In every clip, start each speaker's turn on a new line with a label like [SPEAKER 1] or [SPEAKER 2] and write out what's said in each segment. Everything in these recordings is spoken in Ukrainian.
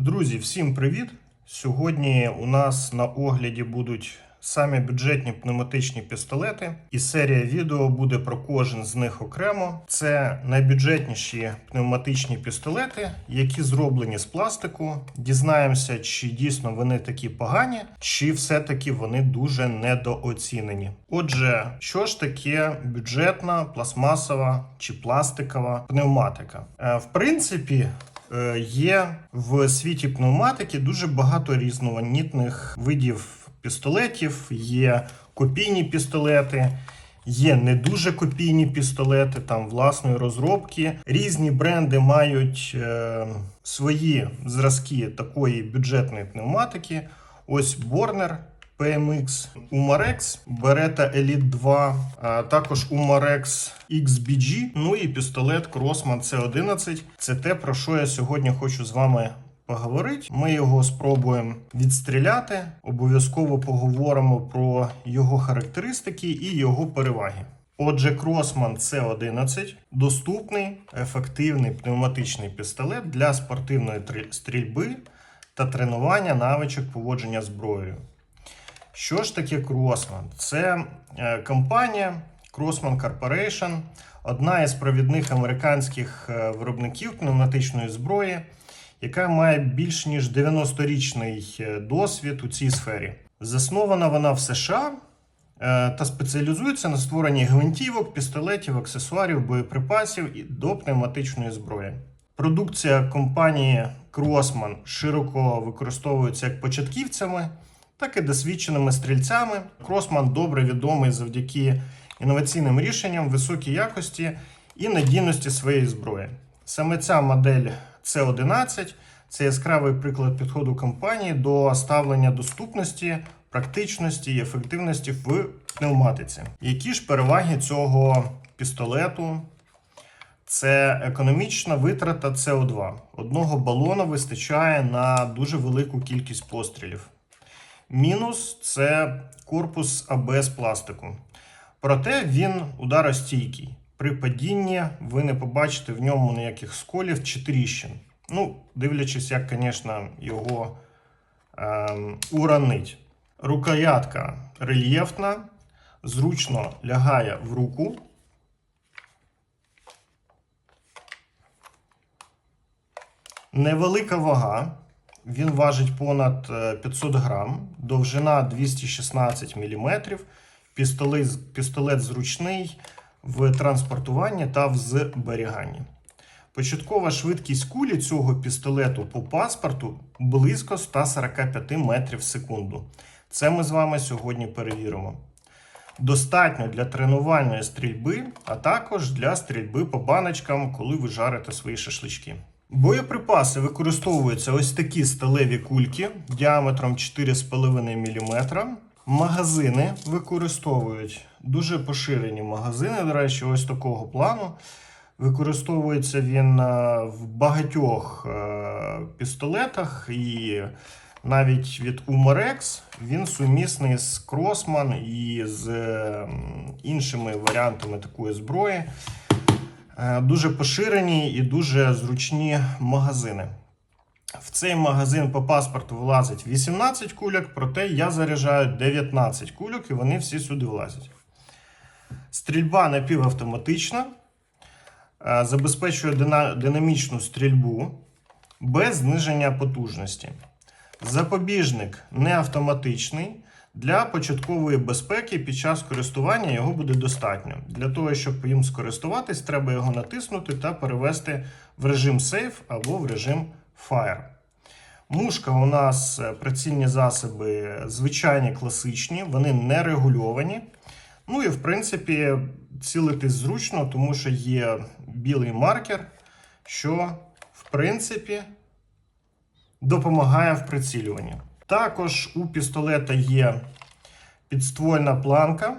[SPEAKER 1] Друзі, всім привіт! Сьогодні у нас на огляді будуть самі бюджетні пневматичні пістолети, і серія відео буде про кожен з них окремо. Це найбюджетніші пневматичні пістолети, які зроблені з пластику. Дізнаємося, чи дійсно вони такі погані, чи все-таки вони дуже недооцінені. Отже, що ж таке бюджетна, пластмасова чи пластикова пневматика? Е, В принципі. Е, Є в світі пневматики дуже багато різноманітних видів пістолетів. Є копійні пістолети, є не дуже копійні пістолети там власної розробки. Різні бренди мають е, свої зразки такої бюджетної пневматики. Ось Борнер. PMX, Umarex, Beretta Elite 2, а також Umarex XBG, ну і пістолет Crossman C11. Це те, про що я сьогодні хочу з вами поговорити. Ми його спробуємо відстріляти. Обов'язково поговоримо про його характеристики і його переваги. Отже, Crossman C11 доступний, ефективний пневматичний пістолет для спортивної стрільби та тренування навичок поводження зброєю. Що ж таке Crossman? Це е, компанія Crossman Corporation, одна із провідних американських е, виробників пневматичної зброї, яка має більш ніж 90-річний е, досвід у цій сфері. Заснована вона в США та спеціалізується на створенні гвинтівок, пістолетів, аксесуарів, боєприпасів і до пневматичної зброї. Продукція компанії Crossman широко використовується як початківцями, так і досвідченими стрільцями. Кросман добре відомий завдяки інноваційним рішенням, високій якості і надійності своєї зброї. Саме ця модель C11 це яскравий приклад підходу компанії до ставлення доступності, практичності і ефективності в пневматиці. Які ж переваги цього пістолету? Це економічна витрата СО2. Одного балона вистачає на дуже велику кількість пострілів. Мінус це корпус АБС пластику. Проте він ударостійкий. При падінні ви не побачите в ньому ніяких сколів чи тріщин. Ну, дивлячись, як, звісно, його ем, уронить. Рукоятка рельєфна, зручно лягає в руку. Невелика вага. Він важить понад е, 500 грам, довжина 216 мм. Пістолет, пістолет зручний в транспортуванні та в зберіганні. Початкова швидкість кулі цього пістолету по паспорту близько 145 метрів в секунду. Це ми з вами сьогодні перевіримо. Достатньо для тренувальної стрільби, а також для стрільби по баночкам, коли ви жарите свої шашлички. Боєприпаси використовуються ось такі сталеві кульки діаметром 4,5 мм. Магазини використовують дуже поширені магазини, до речі, ось такого плану. Використовується він е, в багатьох е, пістолетах і навіть від Umarex він сумісний з Crossman і з іншими варіантами такої зброї. Е, Дуже поширені і дуже зручні магазини. В цей магазин по паспорту влазить 18 кульок, проте я заряджаю 19 кульок і вони всі сюди влазять. Стрільба напівавтоматична, е, забезпечує динамічну стрільбу без зниження потужності. Запобіжник не автоматичний. Для початкової безпеки під час користування його буде достатньо. Для того, щоб їм скористуватись, треба його натиснути та перевести в режим Safe або в режим Fire. Мушка у нас е, прицільні засоби звичайні класичні, вони не регульовані. Ну і в принципі цілитись зручно, тому що є білий маркер, що в принципі допомагає в прицілюванні. Також у пістолета є підствольна планка,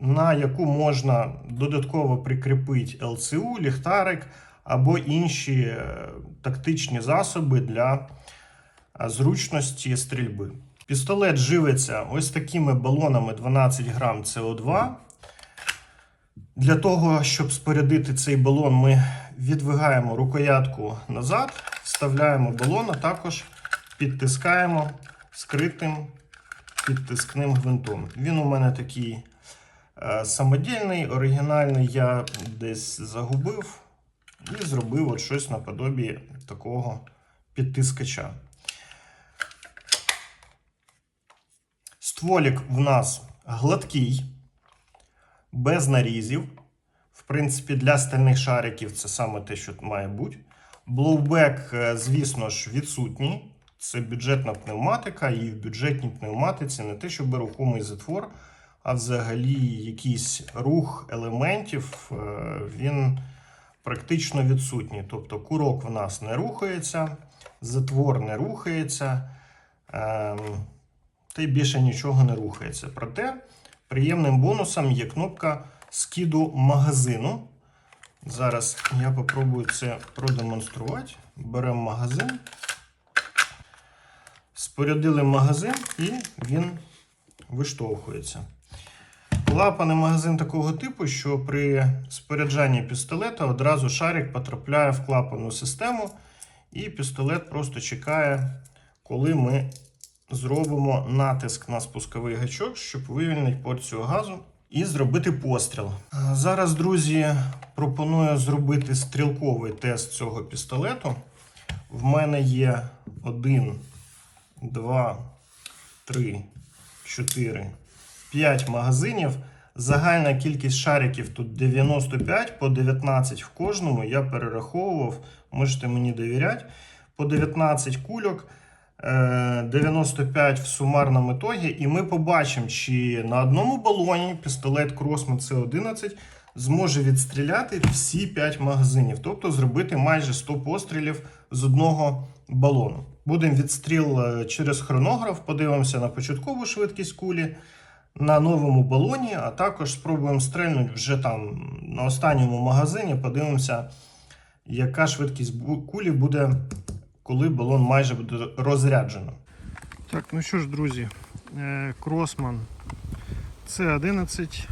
[SPEAKER 1] на яку можна додатково прикріпити ЛЦУ, ліхтарик або інші е, тактичні засоби для е, зручності стрільби. Пістолет живиться ось такими балонами 12 грам СО2. Для того, щоб спорядити цей балон, ми відвигаємо рукоятку назад, вставляємо балон, а також підтискаємо скритим підтискним гвинтом. Він у мене такий е, самодільний, оригінальний, я десь загубив і зробив от щось наподобі такого підтискача. Стволік в нас гладкий, без нарізів. В принципі, для стальних шариків це саме те, що має бути. Блоубек, е, звісно ж, відсутній. Це бюджетна пневматика, і в бюджетній пневматиці не те, щоб рухомий затвор, а взагалі якийсь рух елементів, е, він практично відсутній. Тобто курок в нас не рухається, затвор не рухається, ем, та й більше нічого не рухається. Проте приємним бонусом є кнопка скиду магазину. Зараз я попробую це продемонструвати. Беремо магазин. Спорядили магазин і він виштовхується. Клапаний магазин такого типу, що при споряджанні пістолета одразу шарик потрапляє в клапану систему, і пістолет просто чекає, коли ми зробимо натиск на спусковий гачок, щоб вивільнити порцію газу і зробити постріл. Зараз, друзі, пропоную зробити стрілковий тест цього пістолету. В мене є один, два, три, чотири, п'ять магазинів. Загальна кількість шариків тут 95 по 19 в кожному. Я перераховував, можете мені довіряти. По 19 кульок, е, 95 в сумарному ітогі. І ми побачимо, чи на одному балоні пістолет Crossman C11 зможе відстріляти всі 5 магазинів, тобто зробити майже 100 пострілів з одного балону. Будемо відстріл е, через хронограф, подивимося на початкову швидкість кулі на новому балоні, а також спробуємо стрельнути вже там на останньому магазині. Подивимося, яка швидкість кулі буде, коли балон майже буде розряджено. Так, ну що ж, друзі, е, Кросман С11.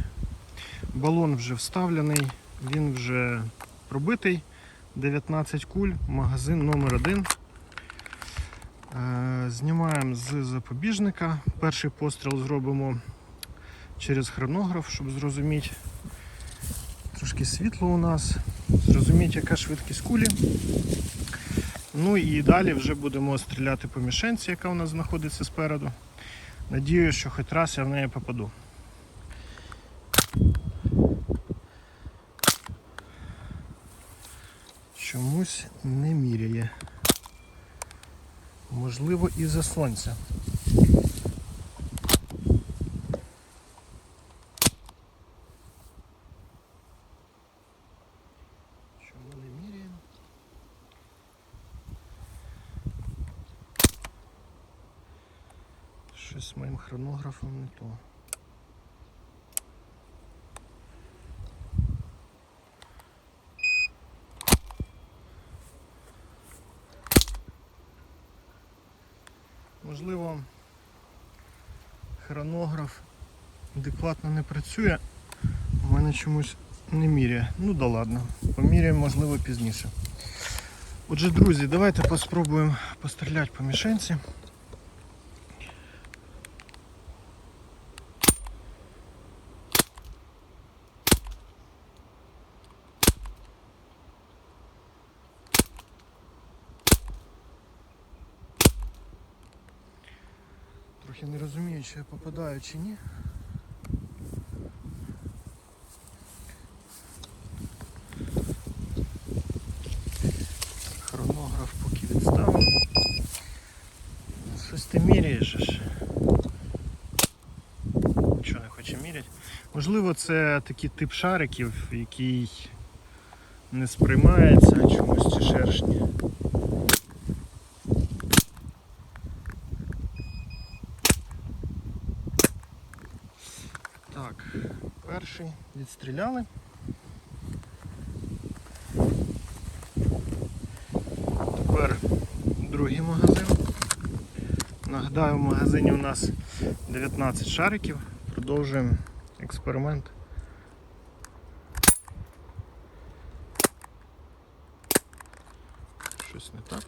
[SPEAKER 1] Балон вже вставлений, він вже пробитий. 19 куль, магазин номер 1 Е, Знімаємо з запобіжника. Перший постріл зробимо через хронограф, щоб зрозуміти. Трошки світло у нас, зрозуміти, яка швидкість кулі. Ну і далі вже будемо стріляти по мішенці, яка у нас знаходиться спереду. Надіюсь, що хоч раз я в неї попаду. Чомусь не міряє. Можливо, і за сонця. Щось з моїм хронографом не то. Можливо, хронограф адекватно не працює, у мене чомусь не міряє. Ну да ладно, поміряємо, можливо, пізніше. Отже, друзі, давайте поспробуємо постріляти по мішенці. Трохи не розумію, чи я попадаю чи ні. Хронограф поки відставив. Щось ти міряєш. Нічого не хоче міряти. Можливо, це такий тип шариків, який не сприймається чомусь ці шершні. Так, перший відстріляли. Тепер другий магазин. Нагадаю, в магазині у нас 19 шариків. Продовжуємо експеримент. щось не так.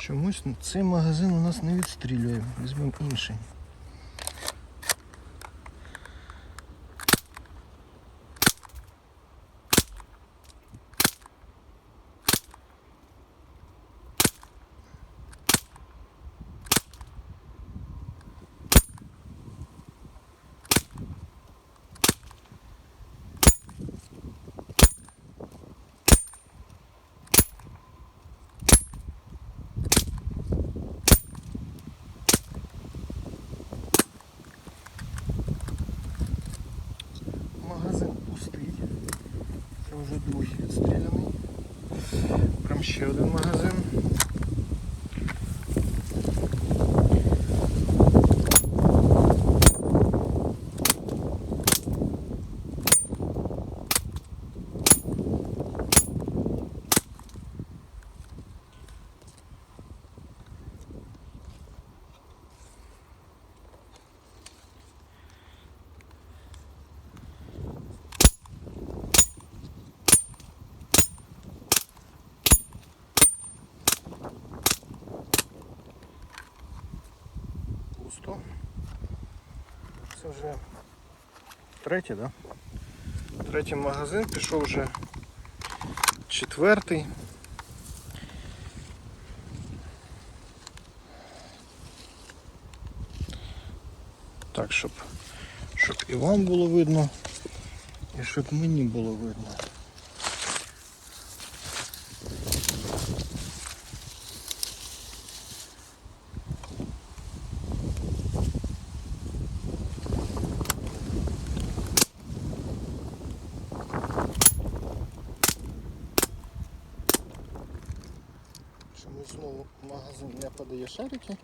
[SPEAKER 1] Чомусь цей магазин у нас не відстрілює. Візьмемо інший. Магазин пустий. Це вже другий відстріляний. Прям ще один магазин. Це вже третій, да? Третій магазин, пішов вже четвертий. Так, щоб, щоб і вам було видно, і щоб мені було видно. Чому знову магазин не подає шарики?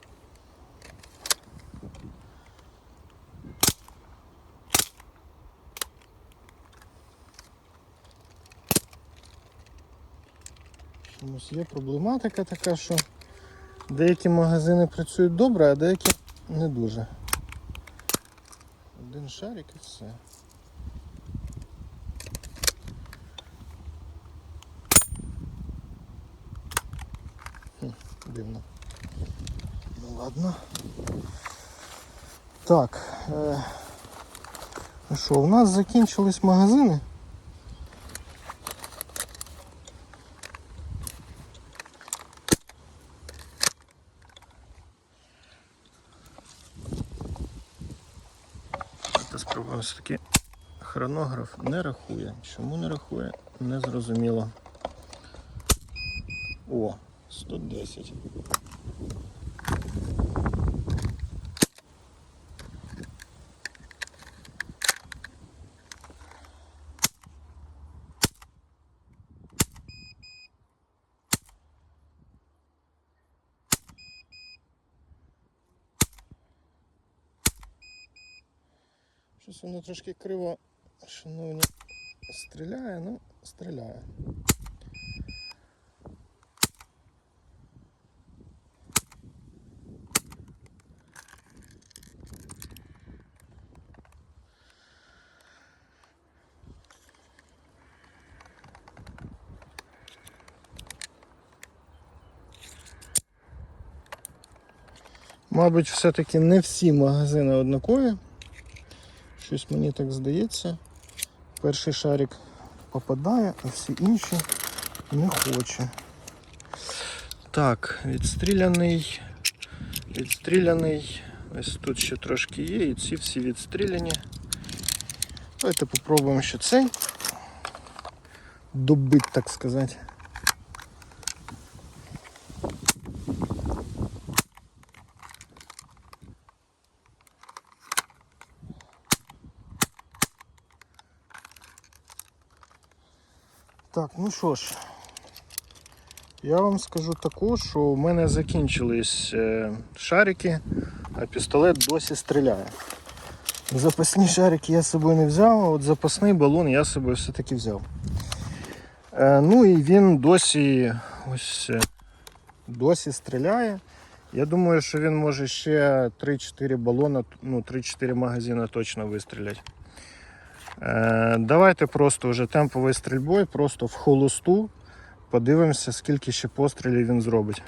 [SPEAKER 1] Чомусь є проблематика така, що деякі магазини працюють добре, а деякі не дуже. Один шарик і все. Дивно. Ну ладно. Так. Е... Ну що, у нас закінчились магазини. Спробуємо все-таки хронограф не рахує. Чому не рахує, не зрозуміло. О, 110. Щось воно трошки криво, шановні, стріляє, ну, стріляє. Мабуть, все-таки не всі магазини однакові. Щось мені так здається. Перший шарик попадає, а всі інші не хоче. Так, відстріляний. Відстріляний. Ось тут ще трошки є, і ці всі відстріляні. Давайте попробуємо ще цей. Добить, так сказати. Так, ну що ж, я вам скажу також, що у мене закінчились е, шарики, а пістолет досі стріляє. Запасні шарики я з собою не взяв, а от запасний балон я з собою все-таки взяв. Е, ну і він досі ось е, досі стріляє. Я думаю, що він може ще 3-4 балона, ну 3-4 магазини точно вистріляти. Е, давайте просто вже темповою стрільбою, просто в холосту. Подивимося, скільки ще пострілів він зробить.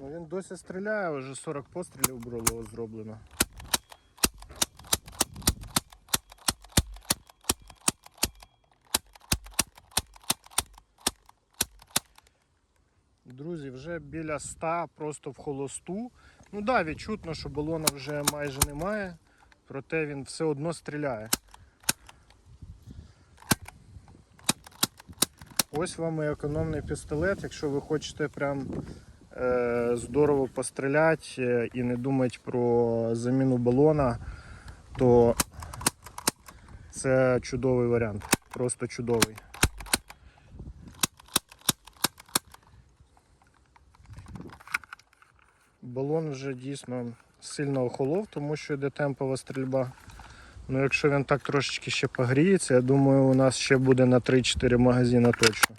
[SPEAKER 1] Ну, він досі стріляє, вже 40 пострілів було зроблено. Друзі, вже біля 100 просто в холосту. Ну да, відчутно, що балона вже майже немає, проте він все одно стріляє. Ось вам і економний пістолет, якщо ви хочете прям е, здорово постріляти е, і не думати про заміну балона, то це чудовий варіант. Просто чудовий. Балон вже дійсно сильно охолов, тому що йде темпова стрільба. Ну, якщо він так трошечки ще погріється, я думаю, у нас ще буде на 3-4 магазини точно.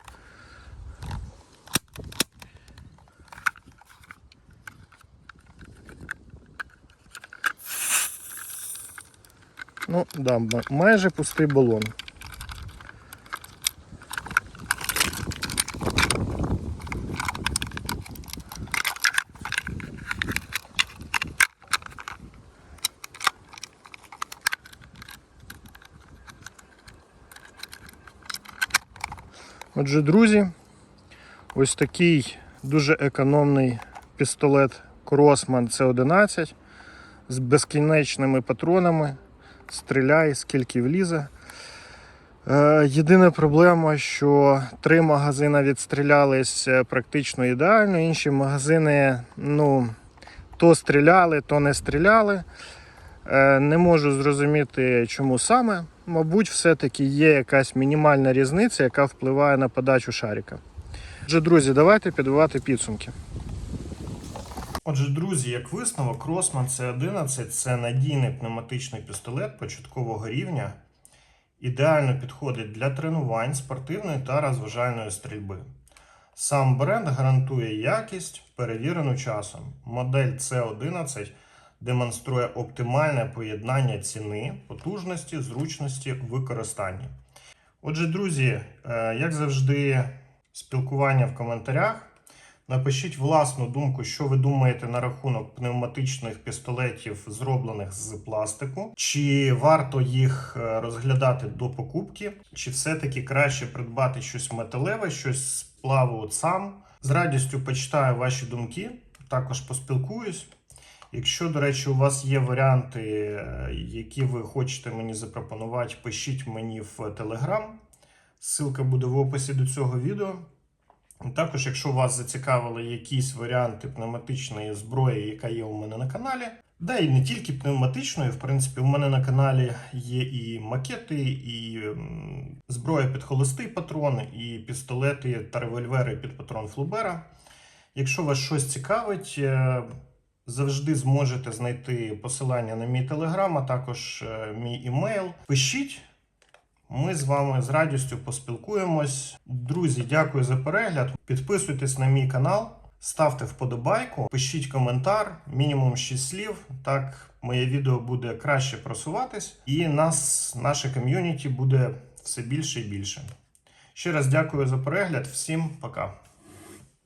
[SPEAKER 1] Ну, да, майже пустий балон. Отже, друзі, ось такий дуже економний пістолет Кросман C11 з безкінечними патронами. Стріляй, скільки влізе. Е, єдина проблема, що три магазини відстрілялись е, практично ідеально, інші магазини ну, то стріляли, то не стріляли. Е, Не можу зрозуміти, чому саме. Мабуть, все-таки є якась мінімальна різниця, яка впливає на подачу шарика. Отже, друзі, давайте підбивати підсумки. Отже, друзі, як висновок, Росман C11 це надійний пневматичний пістолет початкового рівня. Ідеально підходить для тренувань, спортивної та розважальної стрільби. Сам бренд гарантує якість, перевірену часом. Модель C11 демонструє оптимальне поєднання ціни, потужності, зручності використання. Отже, друзі, е, як завжди, спілкування в коментарях. Напишіть власну думку, що ви думаєте на рахунок пневматичних пістолетів, зроблених з пластику. Чи варто їх е, розглядати до покупки, чи все-таки краще придбати щось металеве, щось сплаву сам. З радістю почитаю ваші думки, також поспілкуюсь. Якщо, до речі, у вас є варіанти, е, які ви хочете мені запропонувати, пишіть мені в Telegram. Ссылка буде в описі до цього відео. Також, якщо вас зацікавили якісь варіанти пневматичної зброї, яка є у мене на каналі, да і не тільки пневматичної, в принципі, у мене на каналі є і макети, і зброя під холостий патрон, і пістолети та револьвери під патрон Флубера. Якщо вас щось цікавить, е, завжди зможете знайти посилання на мій телеграм, а також е, мій імейл. Пишіть. Ми з вами з радістю поспілкуємось. Друзі, дякую за перегляд. Підписуйтесь на мій канал, ставте вподобайку, пишіть коментар, мінімум 6 слів. Так моє відео буде краще просуватись, і нас, наше ком'юніті буде все більше і більше. Ще раз дякую за перегляд. Всім пока.